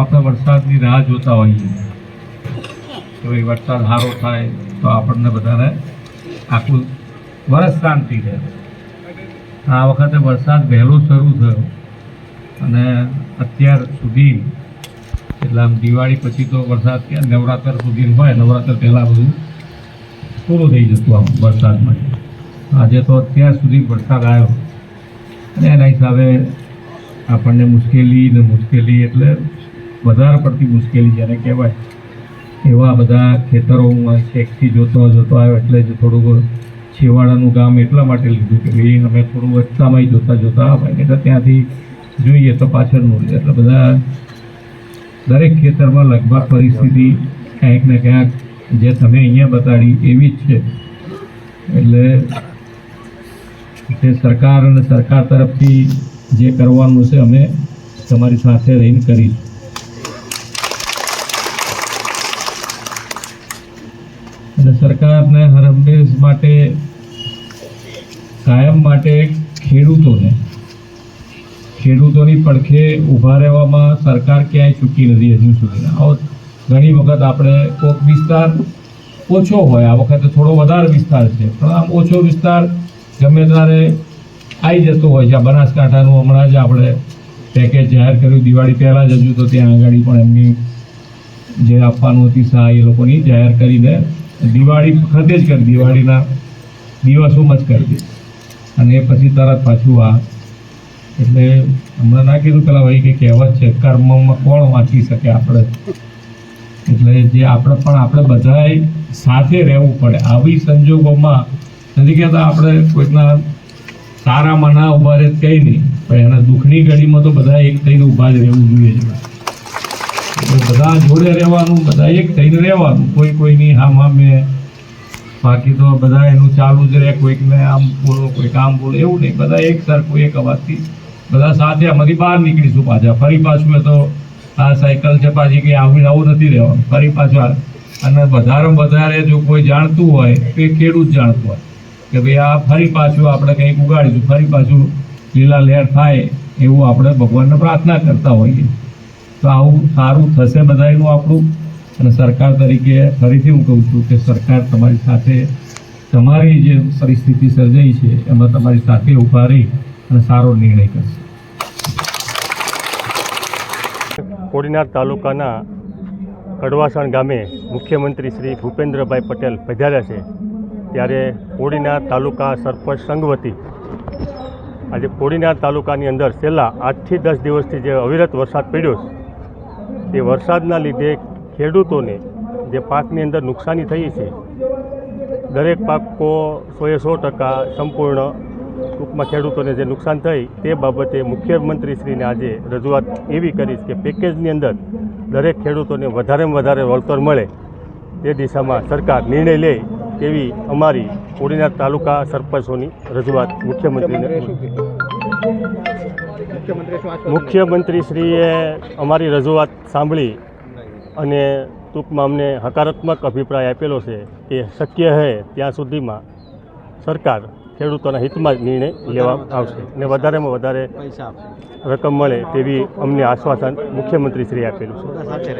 આપણે વરસાદની રાહ જોતા હોઈએ. કે ભાઈ વરસાદ સારો થાય, તો આપણને બધાને આખું વરસ શાંતિ રહે. આ વખતે વરસાદ વહેલો શરૂ થયો અને અત્યાર સુધી, એટલે આમ દિવાળી પછી તો વરસાદ ક્યાં, નવરાત્ર સુધી હોય, નવરાત્ર પહેલાં બધું પૂરું થઈ જતું આમ વરસાદમાં. આજે તો અત્યાર સુધી વરસાદ આવ્યો. અને એના હિસાબે આપણને મુશ્કેલી ને મુશ્કેલી એટલે વધારે પડતી મુશ્કેલી જેને કહેવાય, એવા બધા ખેતરોમાં શેકથી જોતો જોતો આવ્યો એટલે જ થોડુંક છેવાડાનું ગામ એટલા માટે લીધું કે ભાઈ અમે થોડું વચ્ચામાં જોતા જોતા આવે એટલે ત્યાંથી જોઈએ તો પાછળનું એટલે બધા દરેક ખેતરમાં લગભગ પરિસ્થિતિ ક્યાંક ને ક્યાંક જે તમે અહીંયા બતાડી એવી જ છે. એટલે તે સરકાર અને સરકાર તરફથી જે કરવાનું છે, અમે તમારી સાથે રહીને કરીશું. સરકારને હર હંમેશ માટે, કાયમ માટે ખેડૂતોને, ખેડૂતોની પડખે ઊભા રહેવામાં સરકાર ક્યાંય ચૂકી નથી હજુ સુધી. આવો ઘણી વખત આપણે કોઈક વિસ્તાર ઓછો હોય, આ વખતે થોડો વધારે વિસ્તાર છે, પણ આમ ઓછો વિસ્તાર ગમે ત્યારે આવી જતો હોય છે. આ બનાસકાંઠાનું હમણાં જ આપણે પેકેજ જાહેર કર્યું. દિવાળી પહેલાં જ હજુ તો ત્યાં આગળ પણ એમની જે આપવાનું હતી સહાય એ લોકોની જાહેર કરીને દિવાળી વખતે જ કરી, દિવાળીના દિવસોમાં જ કરી દે અને એ પછી તરત પાછું આ, એટલે હમણાં ના કીધું પેલા ભાઈ કે કહેવત છે, કર્મમાં કોણ વાંચી શકે આપણે? એટલે જે આપણે, પણ આપણે બધાએ સાથે રહેવું પડે. આવી સંજોગોમાં નથી કહેતા આપણે કોઈકના સારામાં ના ઊભા રહે કંઈ નહીં. પણ એના દુઃખની ઘડીમાં તો બધા એક થઈને ઊભા જ રહેવું જોઈએ છે બધા જોડે રહેવાનું, બધા એક થઈને રહેવાનું. કોઈ કોઈની હામ હામે. બાકી તો બધા એનું ચાલુ જ રહે, કોઈકને આમ બોલો, કોઈક આમ બોલો, એવું નહીં. બધા એક સરખું એક અવાજથી બધા સાથે આમાંથી બહાર નીકળીશું પાછા. ફરી પાછું તો આ સાયકલ છે પાછી કંઈ આવું આવું નથી રહેવાનું. ફરી પાછું અને વધારે વધારે જો કોઈ જાણતું હોય, તો એ ખેડૂત જાણતું હોય કે ભાઈ આ ફરી પાછું આપણે કંઈક ઉગાડીશું. ફરી પાછું લીલા લહેર થાય એવું આપણે ભગવાનને પ્રાર્થના કરતા હોઈએ. તો આવું સારું થશે બધાનું આપણું. અને સરકાર તરીકે ફરીથી હું કહું છું કે સરકાર તમારી સાથે તમારી જે પરિસ્થિતિ સર્જાઈ છે, એમાં તમારી સાથે ઊભા રહી અને સારો નિર્ણય કરશે. કોડીનાર તાલુકાના કડવાસણ ગામે મુખ્યમંત્રી શ્રી ભૂપેન્દ્રભાઈ પટેલ પધાર્યા છે. ત્યારે કોડીનાર તાલુકા સરપંચ સંઘ વતી આજે કોડીનાર તાલુકાની અંદર છેલ્લા આઠથી દસ દિવસથી જે અવિરત વરસાદ પડ્યો તે વરસાદના લીધે ખેડૂતોને જે પાકની અંદર નુકસાની થઈ છે, દરેક પાકો સોએ સો ટકા સંપૂર્ણ ટૂંકમાં ખેડૂતોને જે નુકસાન થઈ તે બાબતે મુખ્યમંત્રીશ્રીને આજે રજૂઆત એવી કરીશ કે પેકેજની અંદર દરેક ખેડૂતોને વધારેમાં વધારે વળતર મળે તે દિશામાં સરકાર નિર્ણય લે તેવી અમારી કોડીનાર તાલુકા સરપંચોની રજૂઆત મુખ્યમંત્રીને. મુખ્યમંત્રીશ્રીએ અમારી રજૂઆત સાંભળી અને ટૂંકમાં અમને હકારાત્મક અભિપ્રાય આપેલો છે કે શક્ય છે ત્યાં સુધીમાં સરકાર ખેડૂતોના હિતમાં જ નિર્ણય લેવા આવશે ને વધારેમાં વધારે રકમ મળે તેવી અમને આશ્વાસન મુખ્યમંત્રીશ્રીએ આપેલું છે.